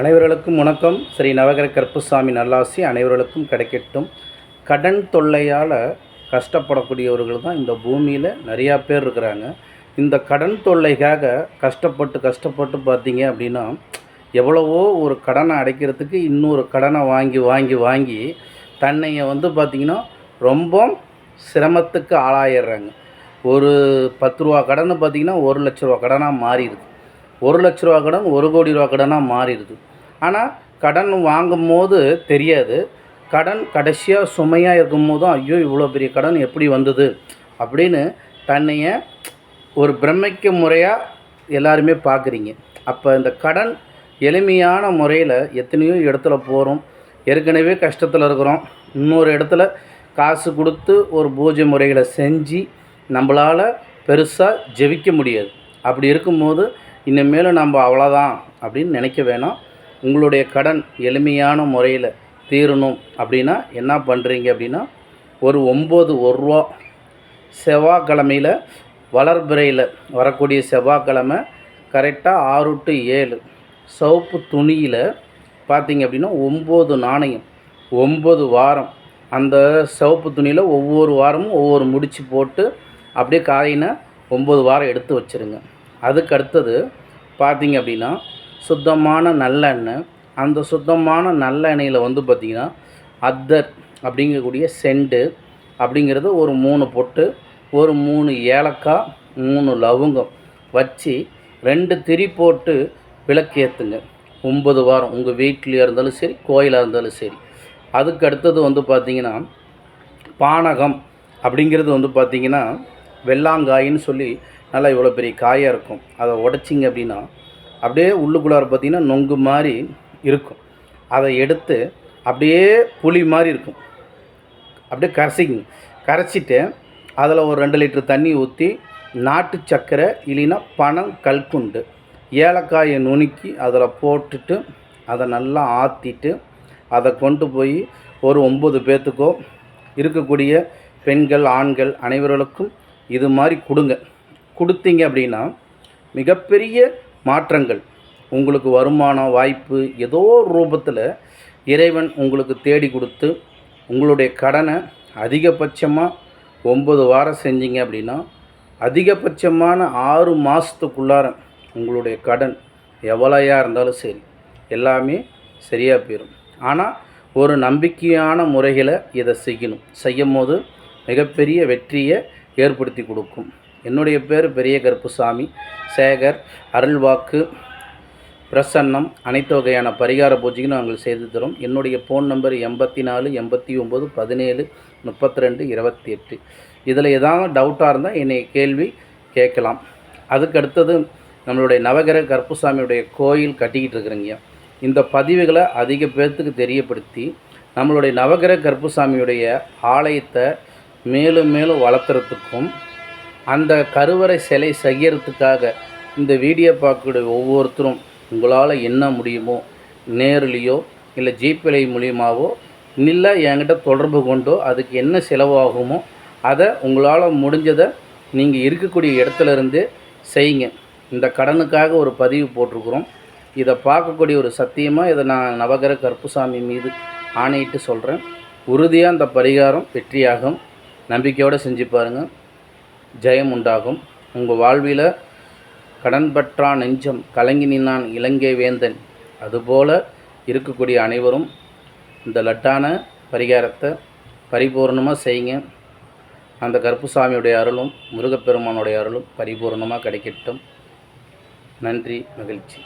அனைவர்களுக்கும் வணக்கம். ஸ்ரீ நவகர கற்புசாமி நல்லாசி அனைவர்களுக்கும் கிடைக்கட்டும். கடன் தொல்லையால் கஷ்டப்படக்கூடியவர்கள் தான் இந்த பூமியில் நிறையா பேர் இருக்கிறாங்க. இந்த கடன் தொல்லைக்காக கஷ்டப்பட்டு கஷ்டப்பட்டு பார்த்தீங்க அப்படின்னா எவ்வளவோ ஒரு கடனை அடைக்கிறதுக்கு இன்னொரு கடனை வாங்கி வாங்கி வாங்கி தன்னைய வந்து பார்த்திங்கன்னா ரொம்ப சிரமத்துக்கு ஆளாயிடுறாங்க. ஒரு பத்து ரூபா கடன் பார்த்திங்கன்னா ஒரு லட்ச ரூபா கடனாக மாறிடுது. ஒரு லட்ச ரூபா கடன் ஒரு கோடி ரூபா கடனாக மாறிடுது. ஆனால் கடன் வாங்கும் போது தெரியாது. கடன் கடைசியாக சுமையாக இருக்கும் போதும் ஐயோ இவ்வளோ பெரிய கடன் எப்படி வந்தது? அப்படின்னு தன்னைய ஒரு பிரமிக்க முறையாக எல்லாருமே பார்க்குறீங்க அப்போ இந்த கடன் எளிமையான முறையில் எத்தனையோ இடத்துல போகிறோம் ஏற்கனவே கஷ்டத்தில் இருக்கிறோம். இன்னொரு இடத்துல காசு கொடுத்து ஒரு பூஜை முறைகளை செஞ்சு நம்மளால் பெருசாக ஜெபிக்க முடியாது. அப்படி இருக்கும்போது இனிமேல் நம்ம அவ்வளோதான் அப்படின்னு நினைக்க வேணாம். உங்களுடைய கடன் எளிமையான முறையில் தீரணும் அப்படின்னா என்ன பண்ணுறீங்க அப்படின்னா ஒரு ஒம்பது ஒரு ரூபா செவ்வாய்க்கிழமையில் வளர்பிறையில் வரக்கூடிய செவ்வாய்க்கிழமை கரெக்டாக ஆறு டு ஏழு. சிவப்பு துணியில் பார்த்தீங்க அப்படின்னா ஒம்பது நாணயம் ஒம்பது வாரம். அந்த சிவப்பு துணியில் ஒவ்வொரு வாரமும் ஒவ்வொரு முடிச்சு போட்டு அப்படியே காயினை ஒம்பது வாரம் எடுத்து வச்சுருங்க. அதுக்கு அடுத்தது பார்த்தீங்க அப்படின்னா சுத்தமான நல்லெண்ணெய் அந்த சுத்தமான நல்லெண்ணெயில் வந்து பார்த்திங்கன்னா அத்தர் அப்படிங்கக்கூடிய செண்டு அப்படிங்கிறது ஒரு மூணு பொட்டு ஒரு மூணு ஏலக்காய் மூணு லவங்கம் வச்சு ரெண்டு திரி போட்டு விளக்கேற்றுங்க ஒம்பது வாரம் உங்கள் வீட்லேயே இருந்தாலும் சரி கோயிலாக இருந்தாலும் சரி. அதுக்கு அடுத்தது வந்து பார்த்திங்கன்னா பானகம் அப்படிங்கிறது வந்து பார்த்திங்கன்னா வெள்ளாங்காயின்னு சொல்லி நல்லா இவ்வளோ பெரிய காயாக இருக்கும். அதை உடைச்சிங்க அப்படின்னா அப்படியே உள்ளுக்குள்ளார பார்த்திங்கன்னா நொங்கு மாதிரி இருக்கும். அதை எடுத்து அப்படியே புளி மாதிரி இருக்கும். அப்படியே கரைச்சிங்க கரைச்சிட்டு அதில் ஒரு ரெண்டு லிட்டர் தண்ணி ஊற்றி நாட்டு சர்க்கரை இல்லைன்னா பனம் கல்குண்டு ஏலக்காயை நுணுக்கி அதில் போட்டுட்டு அதை நல்லா ஆற்றிட்டு அதை கொண்டு போய் ஒரு ஒம்பது பேர்த்துக்கோ இருக்கக்கூடிய பெண்கள் ஆண்கள் அனைவர்களுக்கும் இது மாதிரி கொடுங்க. கொடுத்தீங்க அப்படின்னா மிகப்பெரிய மாற்றங்கள். உங்களுக்கு வருமானம் வாய்ப்பு ஏதோ ஒரு ரூபத்தில் இறைவன் உங்களுக்கு தேடி கொடுத்து உங்களுடைய கடனை அதிகபட்சமாக ஒம்பது வாரம் செஞ்சீங்க அப்படின்னா அதிகபட்சமான ஆறு மாதத்துக்குள்ளார உங்களுடைய கடன் எவ்வளோயா இருந்தாலும் சரி எல்லாமே சரியாக போயிடும் ஆனால் ஒரு நம்பிக்கையான முறைகளை இதை செய்யணும். செய்யும் போது மிகப்பெரிய வெற்றியை ஏற்படுத்தி கொடுக்கும். என்னுடைய பேர் பெரிய கருப்புசாமி. சேகர் அருள்வாக்கு பிரசன்னம் அனைத்து வகையான பரிகார பூஜைகளும் நாங்கள் செய்து தரோம். என்னுடைய ஃபோன் நம்பர் எண்பத்தி நாலு எண்பத்தி ஒம்பது பதினேழு முப்பத்தி ரெண்டு இருபத்தி எட்டு இதில் ஏதாவது டவுட்டாக இருந்தால் என்னை கேள்வி கேட்கலாம். அதுக்கு அடுத்தது நம்மளுடைய நவகிரக கருப்புசாமியுடைய கோயில் கட்டிக்கிட்டு இருக்கிறீங்க. இந்த பதிவுகளை அதிக பேர்த்துக்கு தெரியப்படுத்தி நம்மளுடைய நவகிரக கருப்புசாமியுடைய ஆலயத்தை மேலும் மேலும் வளர்த்துறதுக்கும் அந்த கருவறை சிலை செய்யறதுக்காக இந்த வீடியோ பார்க்கக்கூடிய ஒவ்வொருத்தரும் உங்களால் என்ன முடியுமோ நேர்லேயோ இல்லை ஜிபேலை மூலியமாகவோ இல்லை என்கிட்ட தொடர்பு கொண்டோ அதுக்கு என்ன செலவாகுமோ அதை உங்களால் முடிஞ்சதை நீங்கள் இருக்கக்கூடிய இடத்துலருந்து செய்யுங்க. இந்த கடனுக்காக ஒரு பதிவு போட்டிருக்கிறோம். இதை பார்க்கக்கூடிய ஒரு சத்தியமாக இதை நான் நவகர கருப்புசாமி மீது ஆணையிட்டு சொல்கிறேன் உறுதியாக இந்த பரிகாரம் வெற்றியாகும். நம்பிக்கையோடு செஞ்சு பாருங்கள் ஜெயம் உண்டாகும். உங்கள் வாழ்வில் கடன் பற்றா நெஞ்சம் கலங்கி நின்னான் இலங்கை வேந்தன். அதுபோல் இருக்கக்கூடிய அனைவரும் இந்த லட்டான பரிகாரத்தை பரிபூர்ணமாக செய்யுங்க. அந்த கருப்புசாமியுடைய அருளும் முருகப்பெருமானுடைய அருளும் பரிபூர்ணமாக கிடைக்கட்டும். நன்றி மகிழ்ச்சி.